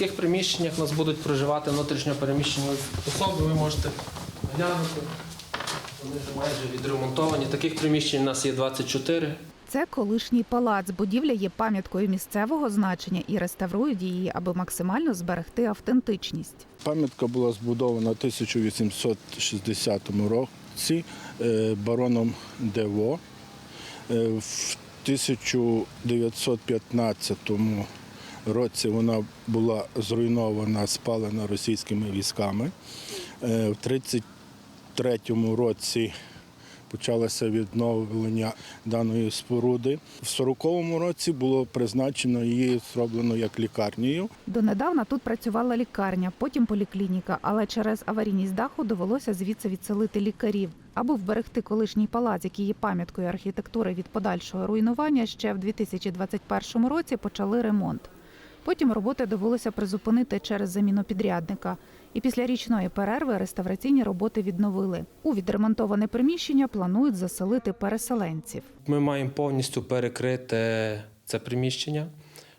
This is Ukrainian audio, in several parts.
складських приміщеннях у нас будуть проживати внутрішньо переміщені особи. Ви можете глянути. Вони вже майже відремонтовані. Таких приміщень у нас є 24. Це колишній палац. Будівля є пам'яткою місцевого значення і реставрують її, аби максимально зберегти автентичність. Пам'ятка була збудована в 1860 році е, бароном Дево. Е, В 1915 році вона була зруйнована, спалена російськими військами. Е, В 1933 році почалося відновлення даної споруди. В 40-му році було призначено її зроблено як лікарнею. Донедавна тут працювала лікарня, потім поліклініка, але через аварійність даху довелося звідси відселити лікарів. Аби вберегти колишній палац, який є пам'яткою архітектури від подальшого руйнування, ще в 2021 році почали ремонт. Потім роботи довелося призупинити через заміну підрядника. І після річної перерви реставраційні роботи відновили. У відремонтоване приміщення планують заселити переселенців. Ми маємо повністю перекрити це приміщення.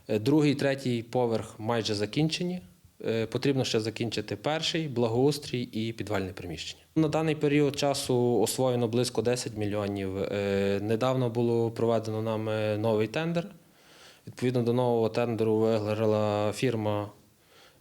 Е, Другий, третій поверх майже закінчені. Е, Потрібно ще закінчити перший, благоустрій і підвальне приміщення. На даний період часу освоєно близько 10 мільйонів. Е, Недавно було проведено нами новий тендер. Відповідно до нового тендеру виграла фірма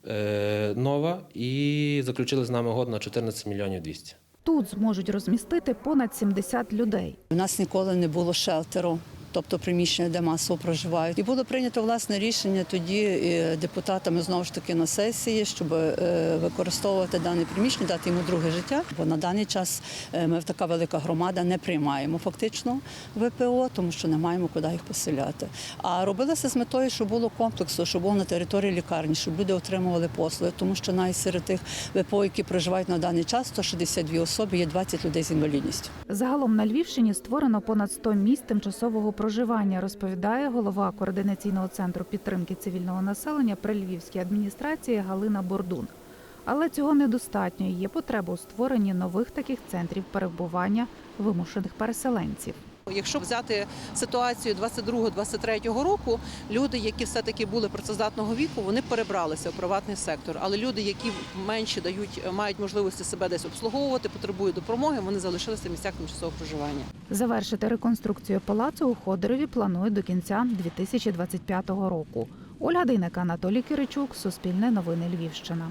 е, нова і заключили з нами угоду на 14 мільйонів 200. Тут зможуть розмістити понад 70 людей. У нас ніколи не було шелтеру, тобто приміщення, де масово проживають. І було прийнято власне рішення тоді е, депутатами знову ж таки на сесії, щоб е, використовувати дане приміщення, дати йому друге життя. Бо на даний час е, ми така велика громада не приймаємо фактично ВПО, тому що не маємо куди їх поселяти. А робилося з метою, щоб було комплексу, щоб було на території лікарні, щоб люди отримували послуги, тому що навіть серед тих ВПО, які проживають на даний час, 162 особи, є 20 людей з інвалідністю. Загалом на Львівщині створено понад 100 місць тимчасового проживання, розповідає голова координаційного центру підтримки цивільного населення при Львівській адміністрації Галина Бордун. Але цього недостатньо. Є потреба у створенні нових таких центрів перебування вимушених переселенців. Якщо взяти ситуацію 22-23 року, люди, які все-таки були працездатного віку, вони перебралися в приватний сектор. Але люди, які менше дають, мають можливості себе десь обслуговувати, потребують допомоги, вони залишилися в місцях тимчасового проживання. Завершити реконструкцію палацу у Ходорові планують до кінця 2025 року. Ольга Дейнека, Анатолій Киричук, Суспільне новини Львівщина.